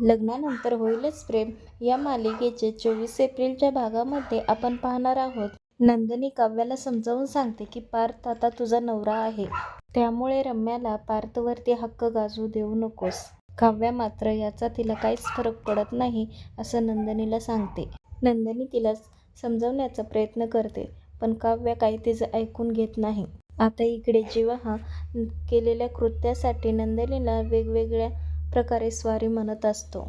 लग्नानंतर होईलच प्रेम. या मालिकेचे चोवीस एप्रिलच्या भागामध्ये आपण पाहणार आहोत. नंदिनी काव्याला समजावून सांगते की पार्थ आता तुझा नवरा आहे. त्यामुळे रम्याला पार्थवरती हक्क गाजू देऊ नकोस. काव्या मात्र याचा तिला काहीच फरक पडत नाही असं नंदिनीला सांगते. नंदिनी तिला समजवण्याचा प्रयत्न करते पण काव्या काही तिचं ऐकून घेत नाही. आता इकडे जीवा हा केलेल्या कृत्यासाठी नंदिनीला वेगवेगळ्या प्रकारे स्वारी म्हणत असतो.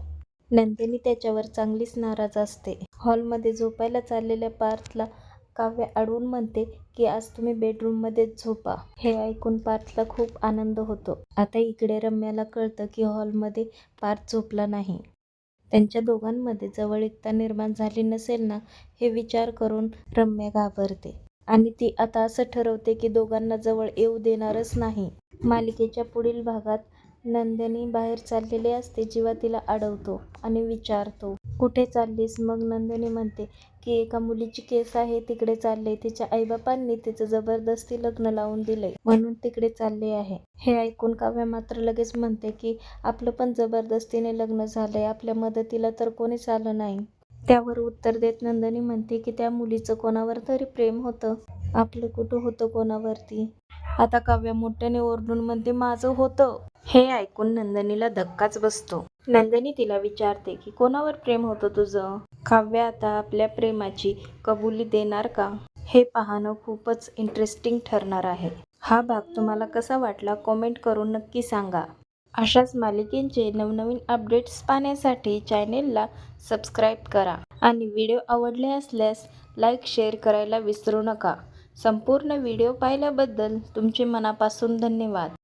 नंदिनी त्याच्यावर चांगलीच नाराज असते. हॉलमध्ये झोपायला चाललेल्या पार्थला काव्य अडवून म्हणते की आज तुम्ही बेडरूममध्येच झोपा. हे ऐकून पार्थला खूप आनंद होतो. आता इकडे रम्याला कळतं की हॉलमध्ये पार्थ झोपला नाही. त्यांच्या दोघांमध्ये जवळीकता निर्माण झाली नसेल ना हे विचार करून रम्या घाबरते. आणि ती आता असं ठरवते की दोघांना जवळ येऊ देणारच नाही. मालिकेच्या पुढील भागात नंदिनी बाहेर चाललेली असते जेव्हा तिला अडवतो आणि विचारतो कुठे चाललीस? मग नंदिनी म्हणते की एका मुलीची केस आहे तिकडे चालले. तिच्या आईबापांनी तिचं जबरदस्ती लग्न लावून दिलंय म्हणून तिकडे चालले आहे. हे ऐकून काव्या मात्र लगेच म्हणते की आपलं पण जबरदस्तीने लग्न झालंय आपल्या मदतीला तर कोणीच आलं नाही. त्यावर उत्तर देत नंदिनी म्हणते की त्या मुलीचं कोणावर तरी प्रेम होतं? आपलं कुठं होतं कोणावरती? आता काव्या मोठ्याने ओरडून म्हणते माझं होतं. हे ऐकून नंदिनीला धक्काच बसतो. नंदिनी तिला विचारते की कोणावर प्रेम होतं तुझं? काव्या आता आपल्या प्रेमाची कबुली देणार का? हे पाहणं खूपच इंटरेस्टिंग ठरणार आहे. हा भाग तुम्हाला कसा वाटला कॉमेंट करून नक्की सांगा. अशाच मालिकेंचे नवनवीन अपडेट्स पाहण्यासाठी चॅनेलला सबस्क्राईब करा. आणि व्हिडिओ आवडले असल्यास लाईक शेअर करायला विसरू नका. संपूर्ण व्हिडिओ पाहिल्याबद्दल तुमचे मनापासून धन्यवाद.